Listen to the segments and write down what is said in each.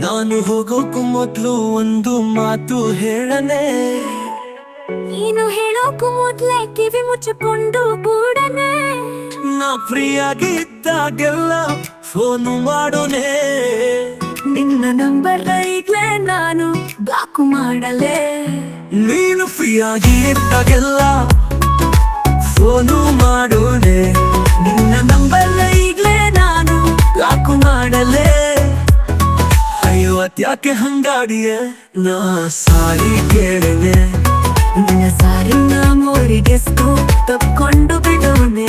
ನಾನು ಹೋಗೋಕು ಮೊದ್ಲು ಒಂದು ಮಾತು ಹೇಳನೆ. ನೀನು ಹೇಳೋಕು ಮೊದ್ಲೇ ಕಿವಿ ಮುಚ್ಚಿಕೊಂಡು ಕೂಡನೆ. ನಾ ಫ್ರೀ ಆಗಿ ಇದ್ದಾಗೆಲ್ಲ ಫೋನು ಮಾಡೋನೆ. ನಿನ್ನ ನಂಬರ್ ಈಗ್ಲೇ ನಾನು ಬ್ಲಾಕ್ ಮಾಡಲೆ. ನೀನು ಫ್ರೀ ಆಗಿ ಇದ್ದಾಗೆಲ್ಲ ಫೋನು ಮಾಡೋನೆ. ಅಯ್ಯೋ ಹಂಗಾಡಿಯ? ನಾ ಸಾರಿ ಕೇಳಿದೆ. ನಿನ್ನ ಸಾರಿ ನಾ ಮೋರಿಗೆ ತಪ್ಕೊಂಡು ಬಿಡೋನೆ.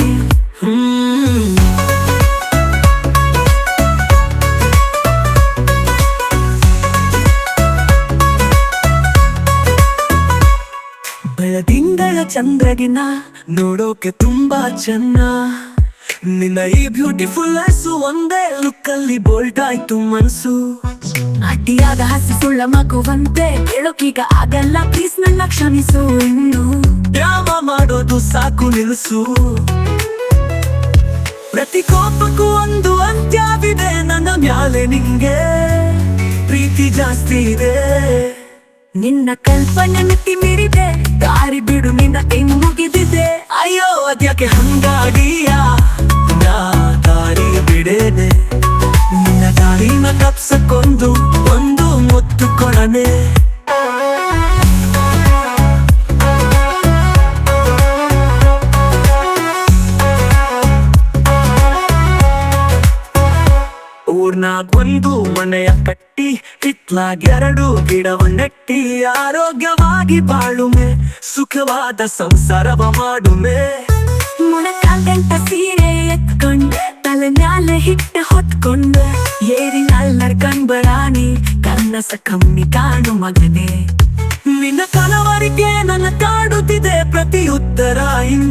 ಬೆಳದಿಂಗಳ ಚಂದ್ರಗಿನ ನೋಡೋಕೆ ತುಂಬಾ ಚೆನ್ನ. ನಿನ್ನ ಈ ಬ್ಯೂಟಿಫುಲ್ ಹಸು ಒಂದೇ ಲುಕ್ಕಲ್ಲಿ ಬೋಲ್ಟ್ ಆಯ್ತು ಮನ್ಸು. ಅಡ್ಡಿಯಾದ ಹಸಿ ಸುಳ್ಳ ಮಗುವಂತೆ ಹೇಳೋಕೀಗ ಆಗಲ್ಲ. ಪ್ಲೀಸ್ ನನ್ನ ಕ್ಷಮಿಸು ಇನ್ನು. ಡ್ರಾಮ ಮಾಡೋದು ಸಾಕು ನಿಲ್ಸು. ಪ್ರತಿ ಕೋಪಕ್ಕೂ ಒಂದು ಅಂತ್ಯವಿದೆ ನನ್ನ ಮ್ಯಾಲೆ ನಿಂಗೆ ಪ್ರೀತಿ ಜಾಸ್ತಿ ಇದೆ. ನಿನ್ನ ಕಲ್ಪನೆ ಮಿತಿ ಮೀರಿದೆ ದಾರಿ ಬಿಡು ನಿನ್ನ ಕೈ ಮುಗಿದಿದೆ. ಅಯ್ಯೋ ಅದ್ಯಾಕೆ ಹಂಗಾಗಿಯ? ಊರ್ನಾಗ್ ಒಂದು ಮನೆಯ ಕಟ್ಟಿ ಕಿತ್ಲಾಗೆರಡು ಗಿಡವ ನೆಟ್ಟಿ, ಆರೋಗ್ಯವಾಗಿ ಬಾಳುಮೆ, ಸುಖವಾದ ಸಂಸಾರವ ಮಾಡುಮೆ. ಮೊಣಕಾಲ್ಗಂಟ ಸೀರೆ ಎತ್ಕೊಂಡೆ, ತಲೆ ಮ್ಯಾಲೆ ಹಿಟ್ಟ ಹೊತ್ಕೊಂಡೆ ಏರಿನಲ್ಲರ್ ಕಣ್ಬರಾಣಿ ಕನ್ನಸ ಕಮ್ಮಿ ಕಾಣು ಮಗನೇ. ನಿನ್ನ ಕಲವರಿಗೆ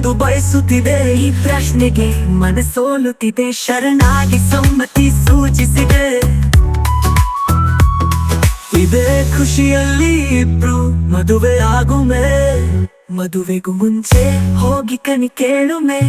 ಇಂದು ಬಯಸುತ್ತಿದೆ. ಈ ಪ್ರಶ್ನೆಗೆ ಮನಸೋಲುತ್ತಿದೆ. ಶರಣಾಗಿ ಸಮ್ಮತಿ ಸೂಚಿಸಿದೆ. ಇದೇ ಖುಷಿಯಲ್ಲಿ ಇಬ್ರು ಮದುವೆ ಆಗುಮೆ? ಮದುವೆಗೂ ಮುಂಚೆ ಹೋಗಿ ಕನಿ ಕೇಳುಮೆ?